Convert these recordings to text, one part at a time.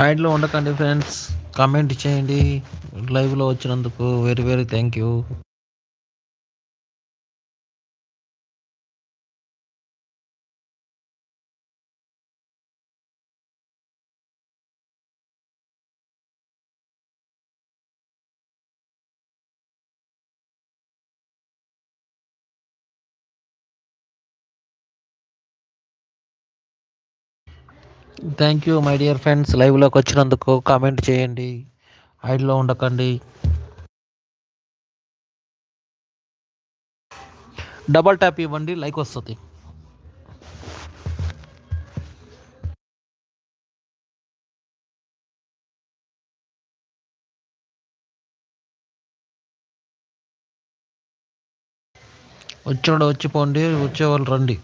హైడ్లో ఉండకండి friends. Comment చేయండి. లైవ్లో వచ్చినందుకు very very thank you. Thank you my dear friends లైవ్లోకి వచ్చినందుకు కామెంట్ చేయండి. ఐడిలో ఉండకండి. డబల్ ట్యాప్ ఇవ్వండి లైక్ వస్తుంది. వచ్చాడు వచ్చిపోండి వచ్చేవాళ్ళు రండి.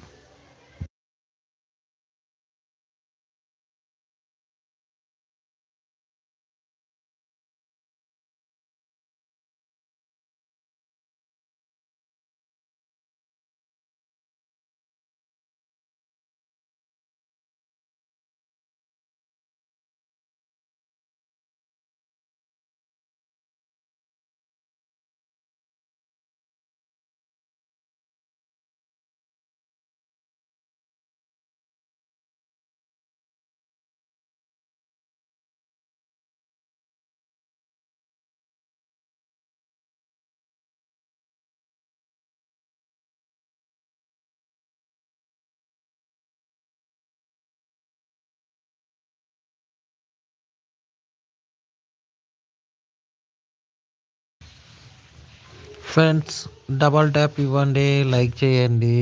ఫ్రెండ్స్ డబల్ ట్యాప్ ఇవ్వండి లైక్ చేయండి.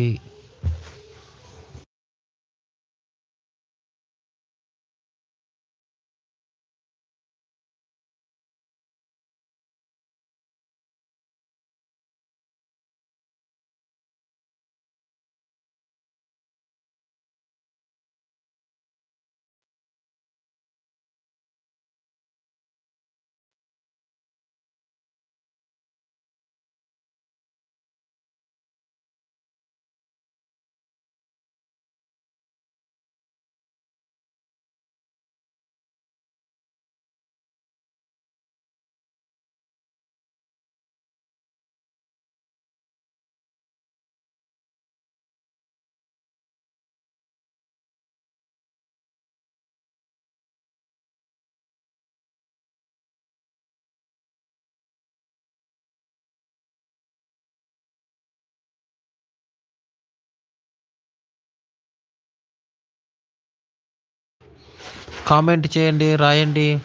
కామెంట్ చేయండి రాయండి.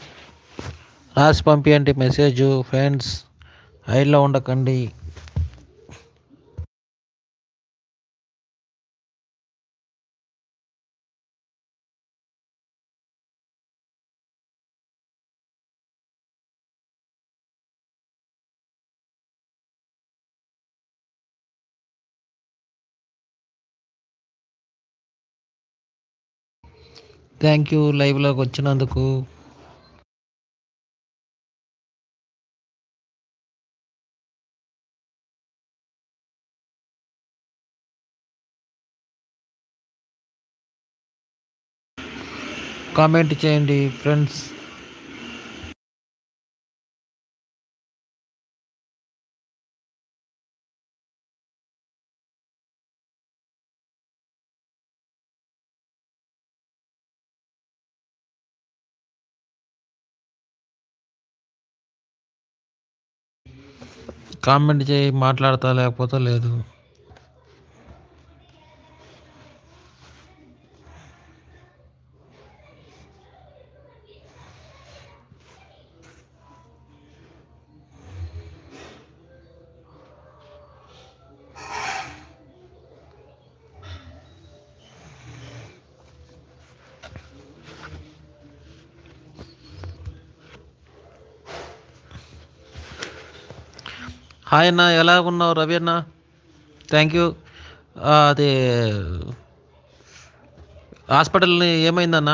రాసి పంపించండి మెసేజ్ ఫ్రెండ్స్. హైడ్లో ఉండకండి. థ్యాంక్ యూ లైవ్లోకి వచ్చినందుకు. కామెంట్ చేయండి ఫ్రెండ్స్ కామెంట్ చేయి మాట్లాడతా లేకపోతే లేదు. హాయ్ అన్న ఎలా ఉన్నావు రవి అన్న? థ్యాంక్ యూ అది హాస్పిటల్ ఏమైందన్న?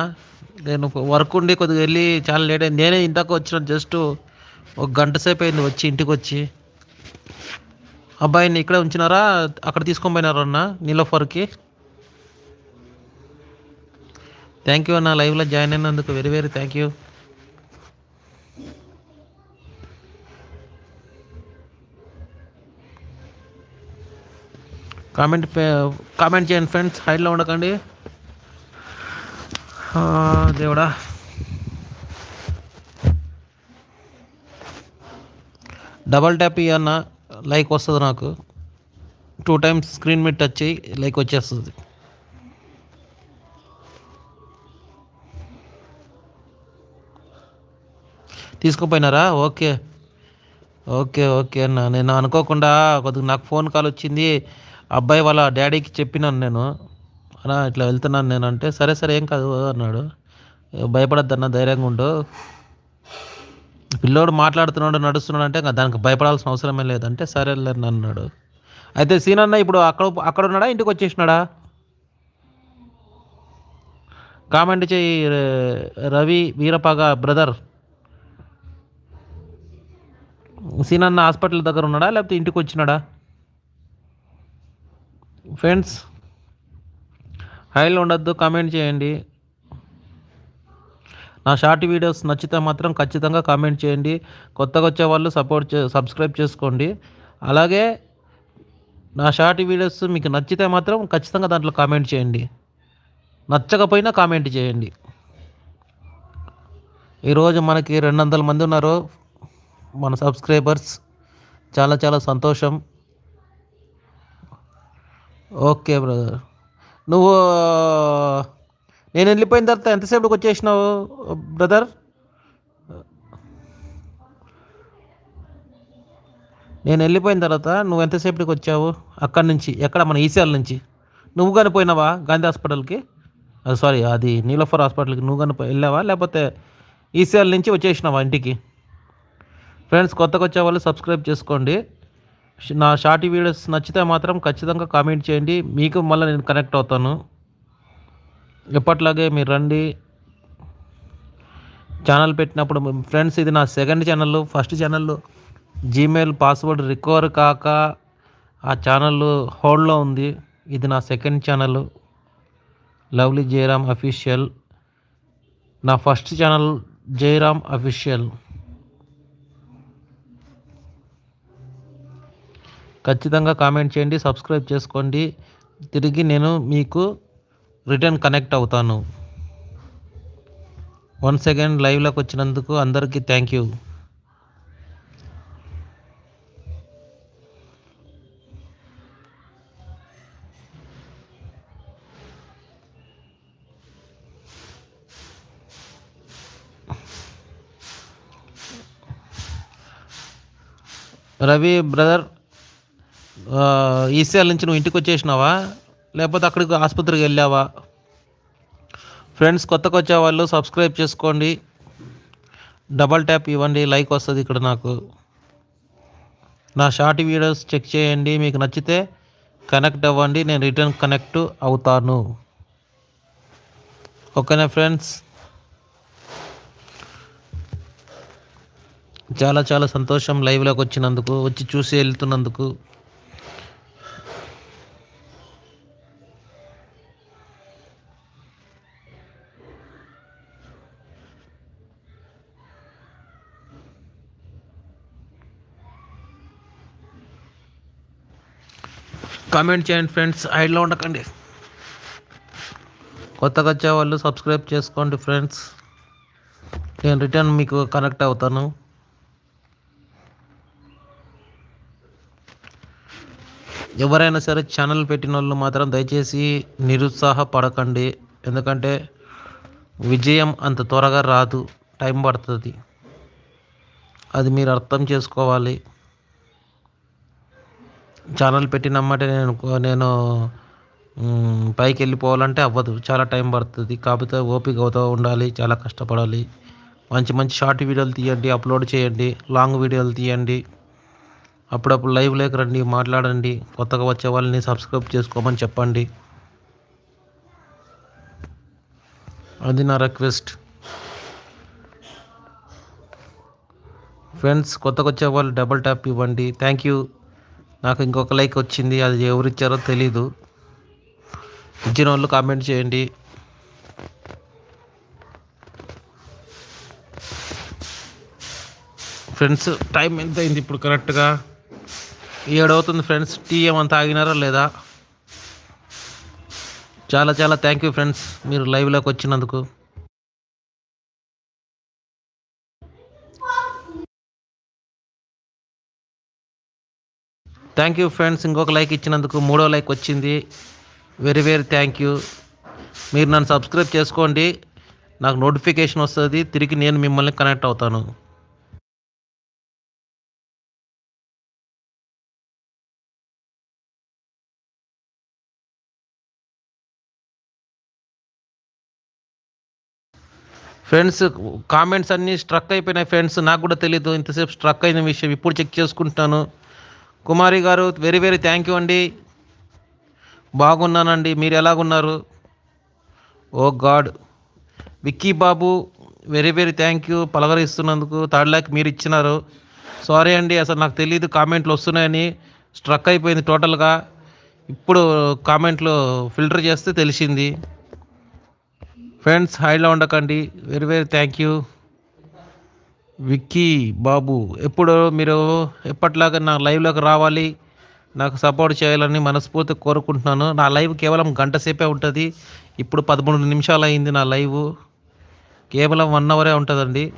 నేను వర్క్ ఉండి కొద్దిగా వెళ్ళి చాలా లేట్ అయింది. నేనే ఇందాక వచ్చిన జస్ట్ ఒక గంట సేపు అయింది వచ్చి ఇంటికి వచ్చి. అబ్బాయిని ఇక్కడే ఉంచినారా? అక్కడ తీసుకొని పోయినారా అన్న నీలోఫర్కి థ్యాంక్ యూ అన్న లైవ్లో జాయిన్ అయినందుకు very very thank you comment comment చేయండి ఫ్రెండ్స్ హైడ్లో ఉండకండి. దేవుడా. డబల్ ట్యాప్ అన్న లైక్ వస్తుంది నాకు. టూ టైమ్స్ స్క్రీన్ మీద టచ్ చేయి లైక్ వచ్చేస్తుంది. తీసుకుపోయినారా? ఓకే. ఓకే ఓకే అన్న. నేను అనుకోకుండా కొద్దిగా నాకు ఫోన్ కాల్ వచ్చింది. అబ్బాయి వాళ్ళ డాడీకి చెప్పినాను నేను అన్నా ఇట్లా వెళ్తున్నాను నేను అంటే సరే సరే ఏం కాదు అన్నాడు. భయపడద్దన్న ధైర్యంగా ఉండు. పిల్లోడు మాట్లాడుతున్నాడు నడుస్తున్నాడు అంటే ఇంకా దానికి భయపడాల్సిన అవసరమే లేదంటే సరే అన్నాడు. అయితే సీనన్న ఇప్పుడు అక్కడ అక్కడ ఉన్నాడా ఇంటికి వచ్చేసినాడా? కామెంట్ చేయి రవి వీరపాగ బ్రదర్. సీనన్న హాస్పిటల్ దగ్గర ఉన్నాడా లేకపోతే ఇంటికి వచ్చినాడా? ఫ్రెండ్స్ హైలో ఉండొద్దు కామెంట్ చేయండి. నా షార్ట్ వీడియోస్ నచ్చితే మాత్రం ఖచ్చితంగా కామెంట్ చేయండి. కొత్తగా వచ్చే వాళ్ళు సపోర్ట్ చే సబ్స్క్రైబ్ చేసుకోండి. అలాగే నా షార్ట్ వీడియోస్ మీకు నచ్చితే మాత్రం ఖచ్చితంగా దాంట్లో కామెంట్ చేయండి. నచ్చకపోయినా కామెంట్ చేయండి. ఈరోజు మనకి రెండు వందల మంది ఉన్నారు. మన సబ్స్క్రైబర్స్ చాలా చాలా సంతోషం. ఓకే బ్రదర్ నువ్వు నేను వెళ్ళిపోయిన తర్వాత ఎంతసేపుకి వచ్చేసినావు బ్రదర్ నేను వెళ్ళిపోయిన తర్వాత నువ్వు ఎంతసేపటికి వచ్చావు? అక్కడి నుంచి ఎక్కడ? మన ఈసీఎల్ నుంచి. నువ్వు కానీ పోయినావా గాంధీ హాస్పిటల్కి? సారీ అది నీలఫర్ హాస్పిటల్కి నువ్వు కానీ పోయి- వెళ్ళావా? లేకపోతే ఈసీఎల్ నుంచి వచ్చేసినావా ఇంటికి? ఫ్రెండ్స్ కొత్తగా వచ్చే వాళ్ళు సబ్స్క్రైబ్ చేసుకోండి. నా షార్ట్ వీడియోస్ నచ్చితే మాత్రం ఖచ్చితంగా కామెంట్ చేయండి. మీకు మళ్ళీ నేను కనెక్ట్ అవుతాను. ఎప్పట్లాగే మీరు రండి. ఛానల్ పెట్టినప్పుడు ఫ్రెండ్స్ ఇది నా second channel first channel. Gmail password recover కాక ఆ ఛానల్ హోల్డ్లో ఉంది. ఇది నా second channel. Lovely Jayaram official నా ఫస్ట్ ఛానల్ జయరామ్ అఫీషియల్ ఖచ్చితంగా కామెంట్ చేయండి సబ్స్క్రైబ్ చేసుకోండి. తిరిగి నేను మీకు రిటర్న్ కనెక్ట్ అవుతాను. వన్ సెకండ్ లైవ్లోకి వచ్చినందుకు అందరికీ thank you. Ravi brother ECR నుంచి నువ్వు ఇంటికి వచ్చేసినావా? లేకపోతే అక్కడికి ఆసుపత్రికి వెళ్ళావా? ఫ్రెండ్స్ కొత్తగా వచ్చే వాళ్ళు సబ్స్క్రైబ్ చేసుకోండి. డబల్ ట్యాప్ ఇవ్వండి. లైక్ వస్తుంది ఇక్కడ నాకు. నా షార్ట్ వీడియోస్ చెక్ చేయండి. మీకు నచ్చితే కనెక్ట్ అవ్వండి. నేను రిటర్న్ కనెక్ట్ అవుతాను. ఓకేనా ఫ్రెండ్స్? చాలా చాలా సంతోషం లైవ్లోకి వచ్చినందుకు వచ్చి చూసి వెళ్తున్నందుకు. కామెంట్ చేయండి ఫ్రెండ్స్. ఐడ్లో ఉండకండి. కొత్తగా వచ్చే వాళ్ళు సబ్స్క్రైబ్ చేసుకోండి ఫ్రెండ్స్. నేను రిటర్న్ మీకు కనెక్ట్ అవుతాను. ఎవరైనా సరే ఛానల్ పెట్టిన వాళ్ళు మాత్రం దయచేసి నిరుత్సాహపడకండి. ఎందుకంటే విజయం అంత త్వరగా రాదు. టైం పడుతుంది. అది మీరు అర్థం చేసుకోవాలి. ఛానల్ పెట్టినమ్మటే నేను నేను పైకి వెళ్ళిపోవాలంటే అవ్వదు. చాలా టైం పడుతుంది. కాకపోతే ఓపిక అవుతూ ఉండాలి. చాలా కష్టపడాలి. మంచి మంచి షార్ట్ వీడియోలు తీయండి అప్లోడ్ చేయండి లాంగ్ వీడియోలు తీయండి. అప్పుడప్పుడు లైవ్ లేక రండి మాట్లాడండి. కొత్తగా వచ్చే వాళ్ళని సబ్స్క్రైబ్ చేసుకోమని చెప్పండి. అది నా రిక్వెస్ట్. ఫ్రెండ్స్ కొత్తగా వచ్చే వాళ్ళు డబల్ ట్యాప్ ఇవ్వండి. Thank you. నాకు ఇంకొక లైక్ వచ్చింది అది ఎవరు ఇచ్చారో తెలీదు. ఇచ్చిన వాళ్ళు కామెంట్ చేయండి. ఫ్రెండ్స్ టైం ఎంత అయింది ఇప్పుడు కరెక్ట్గా ఏడవుతుంది ఫ్రెండ్స్ టీ ఏమంత తాగినారా లేదా? చాలా చాలా థ్యాంక్ యూ ఫ్రెండ్స్ మీరు లైవ్లోకి వచ్చినందుకు. థ్యాంక్ యూ ఫ్రెండ్స్ ఇంకొక లైక్ ఇచ్చినందుకు మూడో లైక్ వచ్చింది. వెరీ వెరీ థ్యాంక్ యూ మీరు నన్ను సబ్స్క్రైబ్ చేసుకోండి. నాకు నోటిఫికేషన్ వస్తుంది. తిరిగి నేను మిమ్మల్ని కనెక్ట్ అవుతాను. ఫ్రెండ్స్ కామెంట్స్ అన్నీ స్ట్రక్ అయిపోయినాయి. ఫ్రెండ్స్ నాకు కూడా తెలీదు. ఇంతసేపు స్ట్రక్ అయిన విషయం. ఇప్పుడు చెక్ చేసుకుంటాను. కుమారి గారు వెరీ వెరీ థ్యాంక్ యూ అండి. బాగున్నానండి. మీరు ఎలాగున్నారు? Oh God. విక్కీ బాబు వెరీ వెరీ థ్యాంక్ యూ పలవరిస్తున్నందుకు థర్డ్ ల్యాక్ మీరు ఇచ్చినారు. సారీ అండి అసలు నాకు తెలియదు కామెంట్లు వస్తున్నాయని. స్ట్రక్ అయిపోయింది టోటల్గా. ఇప్పుడు కామెంట్లు ఫిల్టర్ చేస్తే తెలిసింది. ఫ్రెండ్స్ హైలో ఉండకండి. Very very thank you. Vicky బాబు ఎప్పుడు మీరు ఎప్పటిలాగా నా లైవ్లోకి రావాలి నాకు సపోర్ట్ చేయాలని మనస్ఫూర్తి కోరుకుంటున్నాను. నా లైవ్ కేవలం గంట సేపే ఉంటుంది. ఇప్పుడు పదమూడు నిమిషాలు అయింది నా లైవ్. కేవలం వన్ అవరే ఉంటుందండి.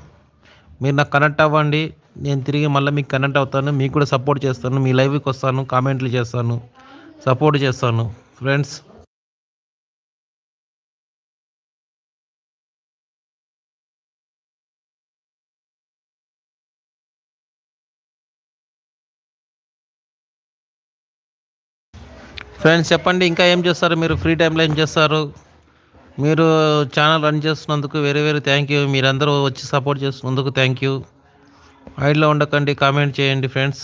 మీరు నాకు కనెక్ట్ అవ్వండి. నేను తిరిగి మళ్ళీ మీకు కనెక్ట్ అవుతాను. మీకు కూడా సపోర్ట్ చేస్తాను. మీ లైవ్కి వస్తాను. కామెంట్లు చేస్తాను. సపోర్ట్ చేస్తాను. ఫ్రెండ్స్ ఫ్రెండ్స్ చెప్పండి ఇంకా ఏం చేస్తారు? మీరు ఫ్రీ టైంలో ఏం చేస్తారు? మీరు ఛానల్ రన్ చేస్తున్నందుకు వేరే వేరే థ్యాంక్ యూ మీరందరూ వచ్చి సపోర్ట్ చేస్తున్నందుకు థ్యాంక్ యూ హైడ్లో ఉండకండి కామెంట్ చేయండి ఫ్రెండ్స్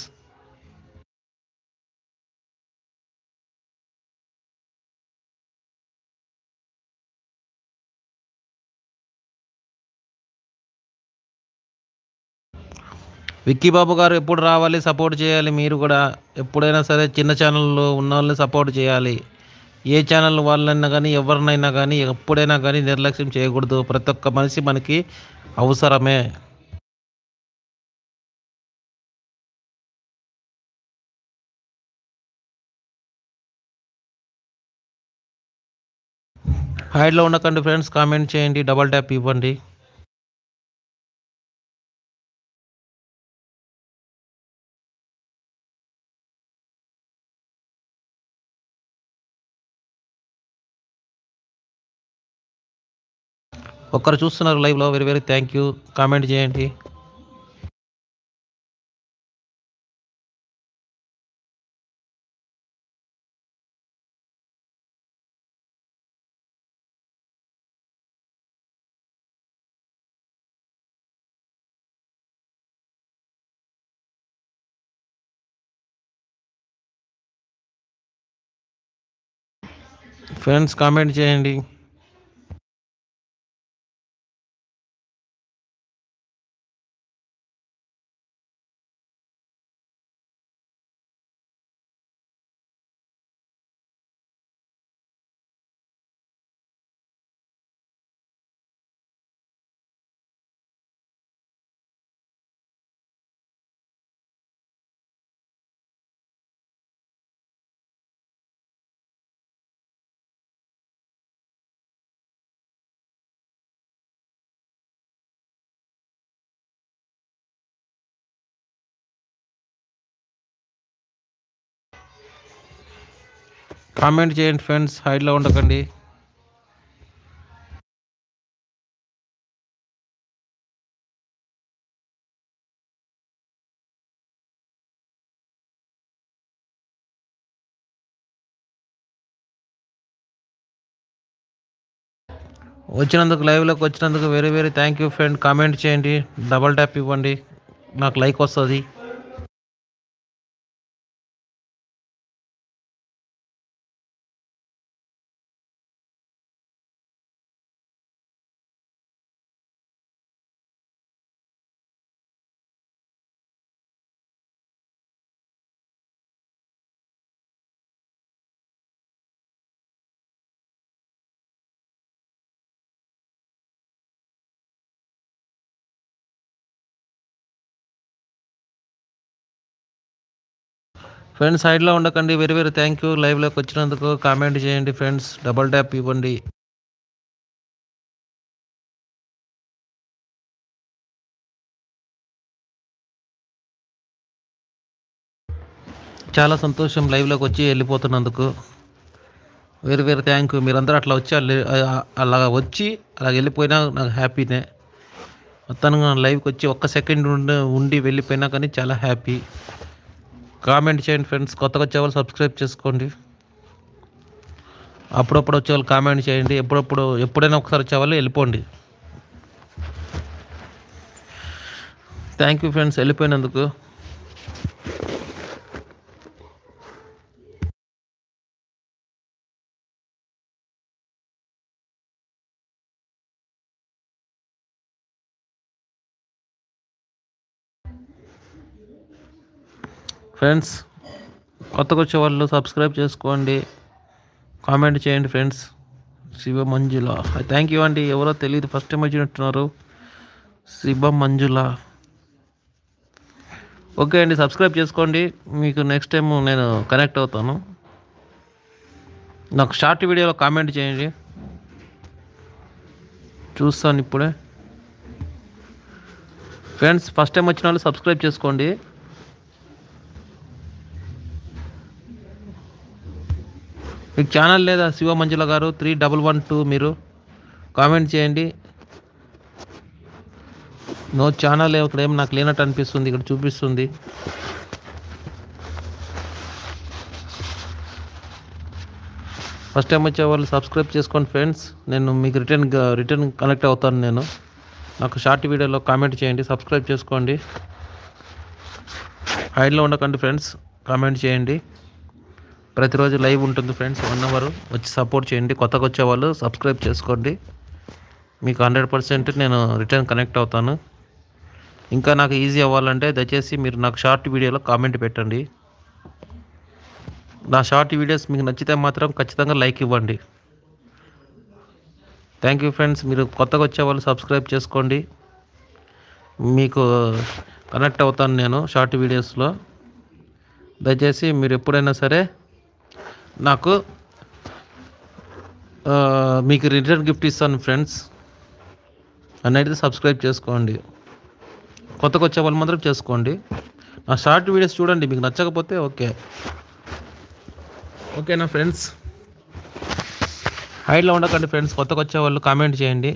విక్కీ బాబు గారు ఎప్పుడు రావాలి సపోర్ట్ చేయాలి మీరు కూడా ఎప్పుడైనా సరే చిన్న ఛానల్లో ఉన్న వాళ్ళని సపోర్ట్ చేయాలి. ఏ ఛానల్ వాళ్ళైనా కానీ ఎవరినైనా కానీ ఎప్పుడైనా కానీ నిర్లక్ష్యం చేయకూడదు. ప్రతి ఒక్క మనిషి మనకి అవసరమే. హైడ్లో ఉండకండి ఫ్రెండ్స్. కామెంట్ చేయండి డబల్ ట్యాప్ ఇవ్వండి. ఒక్కరు చూస్తున్నారు లైవ్లో. Very very thank you. Comment చేయండి. ఫ్రెండ్స్ కామెంట్ చేయండి. కామెంట్ చేయండి ఫ్రెండ్స్ హైడ్లో ఉండకండి. వచ్చినందుకు లైవ్లోకి వచ్చినందుకు very very thank you friend comment చేయండి డబల్ ట్యాప్ ఇవ్వండి నాకు లైక్ వస్తుంది. ఫ్రెండ్స్ సైడ్లో ఉండకండి. వెరీ వెరీ థ్యాంక్ యూ లైవ్లోకి వచ్చినందుకు కామెంట్ చేయండి ఫ్రెండ్స్ డబల్ ట్యాప్ ఇవ్వండి. చాలా సంతోషం లైవ్లోకి వచ్చి వెళ్ళిపోతున్నందుకు. వెరీ వెరీ థ్యాంక్ యూ మీరందరూ అట్లా వచ్చి అలా వచ్చి అలా వెళ్ళిపోయినా నాకు హ్యాపీనే మొత్తానికి లైవ్కి వచ్చి ఒక్క సెకండ్ ఉండి ఉండి వెళ్ళిపోయినా కానీ చాలా హ్యాపీ కామెంట్ చేయండి ఫ్రెండ్స్. కొత్తగా వచ్చే వాళ్ళు సబ్స్క్రైబ్ చేసుకోండి. అప్పుడప్పుడు వచ్చే వాళ్ళు కామెంట్ చేయండి. ఎప్పుడప్పుడు ఎప్పుడైనా ఒకసారి వచ్చే వాళ్ళు వెళ్ళిపోండి. థ్యాంక్ యూ ఫ్రెండ్స్ వెళ్ళిపోయినందుకు. ఫ్రెండ్స్ కొత్తగా వచ్చే వాళ్ళు సబ్స్క్రైబ్ చేసుకోండి. కామెంట్ చేయండి friends. Shiva Manjula thank you అండి. ఎవరో తెలియదు ఫస్ట్ టైం వచ్చినట్టున్నారు శివ మంజుల ఓకే అండి సబ్స్క్రైబ్ చేసుకోండి. మీకు నెక్స్ట్ టైం నేను కనెక్ట్ అవుతాను. నాకు షార్ట్ వీడియోలో కామెంట్ చేయండి. చూస్తాను ఇప్పుడే. ఫ్రెండ్స్ ఫస్ట్ టైం వచ్చిన వాళ్ళు సబ్స్క్రైబ్ చేసుకోండి. మీకు ఛానల్ లేదా శివ మంజుల గారు త్రీ డబల్ వన్ టూ మీరు కామెంట్ చేయండి. నో ఛానల్ ఇక్కడ ఏం నాకు లేనట్టు అనిపిస్తుంది ఇక్కడ చూపిస్తుంది. ఫస్ట్ టైం వచ్చే వాళ్ళు సబ్స్క్రైబ్ చేసుకోండి ఫ్రెండ్స్ నేను మీకు రిటర్న్ రిటర్న్ కనెక్ట్ అవుతాను నేను. నాకు షార్ట్ వీడియోలో కామెంట్ చేయండి సబ్స్క్రైబ్ చేసుకోండి. హైడ్లో ఉండకండి ఫ్రెండ్స్ కామెంట్ చేయండి. ప్రతిరోజు లైవ్ ఉంటుంది ఫ్రెండ్స్ వన్ అవర్. వచ్చి సపోర్ట్ చేయండి. కొత్తగా వచ్చే వాళ్ళు సబ్స్క్రైబ్ చేసుకోండి. మీకు హండ్రెడ్ పర్సెంట్ నేను రిటర్న్ కనెక్ట్ అవుతాను. ఇంకా నాకు ఈజీ అవ్వాలంటే దయచేసి మీరు నాకు షార్ట్ వీడియోలో కామెంట్ పెట్టండి. నా షార్ట్ వీడియోస్ మీకు నచ్చితే మాత్రం ఖచ్చితంగా లైక్ ఇవ్వండి. థ్యాంక్ యూ ఫ్రెండ్స్ మీరు కొత్తగా వచ్చే వాళ్ళు సబ్స్క్రైబ్ చేసుకోండి. మీకు కనెక్ట్ అవుతాను నేను షార్ట్ వీడియోస్లో. దయచేసి మీరు ఎప్పుడైనా సరే నాకు మీకు రిటర్న్ గిఫ్ట్ ఇస్తాను ఫ్రెండ్స్ అన్నైతే సబ్స్క్రైబ్ చేసుకోండి. కొత్తగా వచ్చే వాళ్ళు మాత్రం చేసుకోండి. నా షార్ట్ వీడియోస్ చూడండి మీకు నచ్చకపోతే ఓకే. ఓకేనా ఫ్రెండ్స్ హైట్లో ఉండకండి ఫ్రెండ్స్ కొత్తగా వచ్చే వాళ్ళు కామెంట్ చేయండి.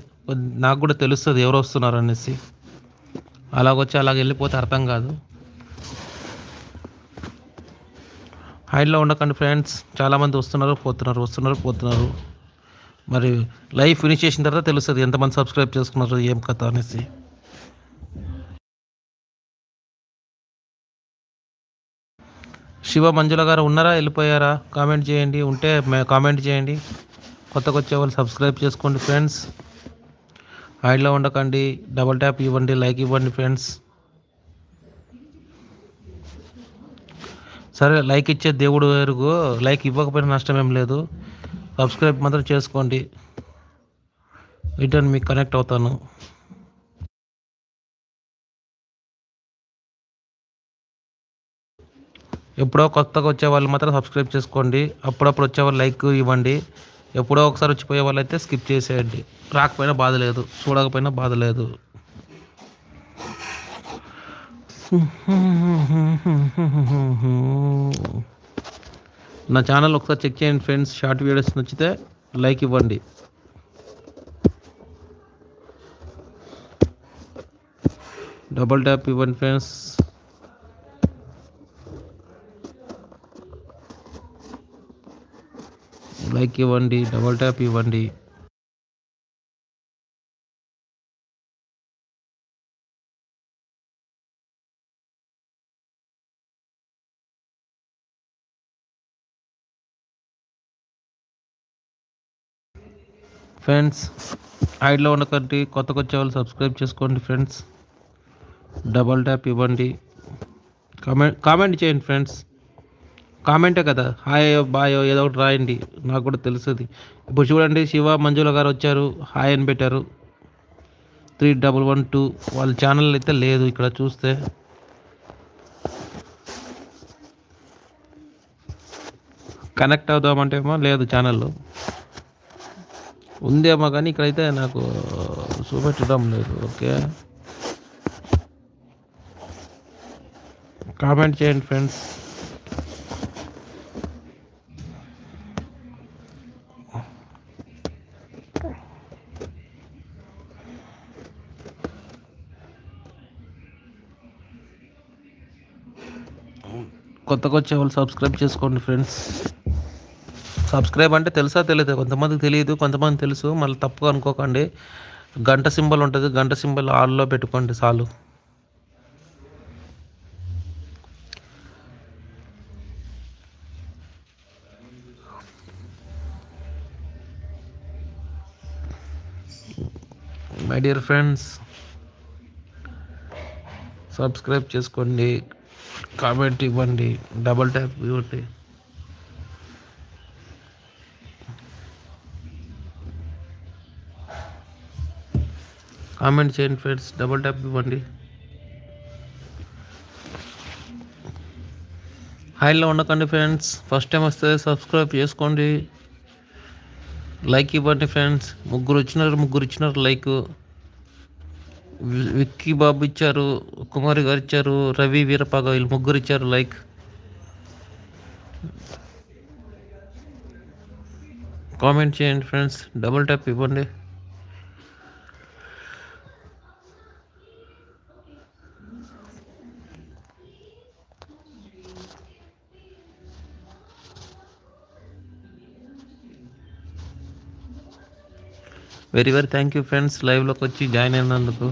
నాకు కూడా తెలుస్తుంది ఎవరు వస్తున్నారు అనేసి అలాగొచ్చి అలాగ వెళ్ళిపోతే అర్థం కాదు. హైడ్లో ఉండకండి ఫ్రెండ్స్. చాలామంది వస్తున్నారు పోతున్నారు వస్తున్నారు పోతున్నారు. మరి లైవ్ ఫినిష్ చేసిన తర్వాత తెలుస్తుంది ఎంతమంది సబ్స్క్రైబ్ చేసుకున్నారు ఏం కథ అనేసి. శివ మంజుల గారు ఉన్నారా వెళ్ళిపోయారా? కామెంట్ చేయండి ఉంటే కామెంట్ చేయండి. కొత్తగా వచ్చే వాళ్ళు సబ్స్క్రైబ్ చేసుకోండి ఫ్రెండ్స్. హైడ్లో ఉండకండి డబల్ ట్యాప్ ఇవ్వండి లైక్ ఇవ్వండి ఫ్రెండ్స్. సరే లైక్ ఇచ్చే దేవుడు వేరుగు లైక్ ఇవ్వకపోయినా నష్టం ఏం లేదు. సబ్స్క్రైబ్ మాత్రం చేసుకోండి. రిటర్న్ మీకు కనెక్ట్ అవుతాను. ఎప్పుడో కొత్తగా వచ్చే వాళ్ళు మాత్రం సబ్స్క్రైబ్ చేసుకోండి. అప్పుడప్పుడు వచ్చేవాళ్ళు లైక్ ఇవ్వండి. ఎప్పుడో ఒకసారి వచ్చిపోయే వాళ్ళు అయితే స్కిప్ చేసేయండి. రాకపోయినా బాధ లేదు. చూడకపోయినా బాధ లేదు. నా ఛానల్ ఒకసారి చెక్ చేయండి ఫ్రెండ్స్ షార్ట్ వీడియోస్ నచ్చితే లైక్ ఇవ్వండి. డబల్ ట్యాప్ ఇవ్వండి ఫ్రెండ్స్ లైక్ ఇవ్వండి డబల్ ట్యాప్ ఇవ్వండి. ఫ్రెండ్స్ ఐడ్లో ఉండకండి కొత్తగా వచ్చే వాళ్ళు సబ్స్క్రైబ్ చేసుకోండి ఫ్రెండ్స్. డబల్ ట్యాప్ ఇవ్వండి. కామెంట్ కామెంట్ చేయండి ఫ్రెండ్స్. కామెంటే కదా హాయ్ బాయ్ ఏదో ఒకటి రాయండి. నాకు కూడా తెలుస్తుంది ఇప్పుడు చూడండి శివ మంజుల గారు వచ్చారు. హాయ్ అని పెట్టారు. త్రీ డబల్ వన్ టూ వాళ్ళ ఛానల్ అయితే లేదు ఇక్కడ చూస్తే. కనెక్ట్ అవుదామంటే ఏమో లేదు ఛానల్లో ఉందేమో కానీ ఇక్కడైతే నాకు చూపెట్టడం లేదు ఓకే? కామెంట్ చేయండి ఫ్రెండ్స్ కొత్తగా వచ్చే వాళ్ళు సబ్స్క్రైబ్ చేసుకోండి ఫ్రెండ్స్ సబ్స్క్రైబ్ అంటే తెలుసా తెలియదు కొంతమందికి తెలియదు కొంతమంది తెలుసు. మళ్ళీ తప్పుగా అనుకోకండి. గంట సింబల్ ఉంటుంది. గంట సింబల్ ఆల్లో పెట్టుకోండి చాలు. మై డియర్ ఫ్రెండ్స్ సబ్స్క్రైబ్ చేసుకోండి. కామెంట్ ఇవ్వండి. డబల్ ట్యాప్ ఇవ్వండి. కామెంట్ చేయండి ఫ్రెండ్స్. డబల్ ట్యాప్ ఇవ్వండి. హాయిలో ఉండకండి ఫ్రెండ్స్. ఫస్ట్ టైం వస్తే సబ్స్క్రైబ్ చేసుకోండి. లైక్ ఇవ్వండి ఫ్రెండ్స్. ముగ్గురు ఇచ్చినారు ముగ్గురు ఇచ్చినారు లైక్ విక్కీ బాబు ఇచ్చారు కుమారి గారు ఇచ్చారు రవి వీరపాగ వీళ్ళు ముగ్గురు ఇచ్చారు లైక్ కామెంట్ చేయండి ఫ్రెండ్స్. డబుల్ ట్యాప్ ఇవ్వండి. Very very thank you friends లైవ్లోకి వచ్చి జాయిన్ అయినందుకు.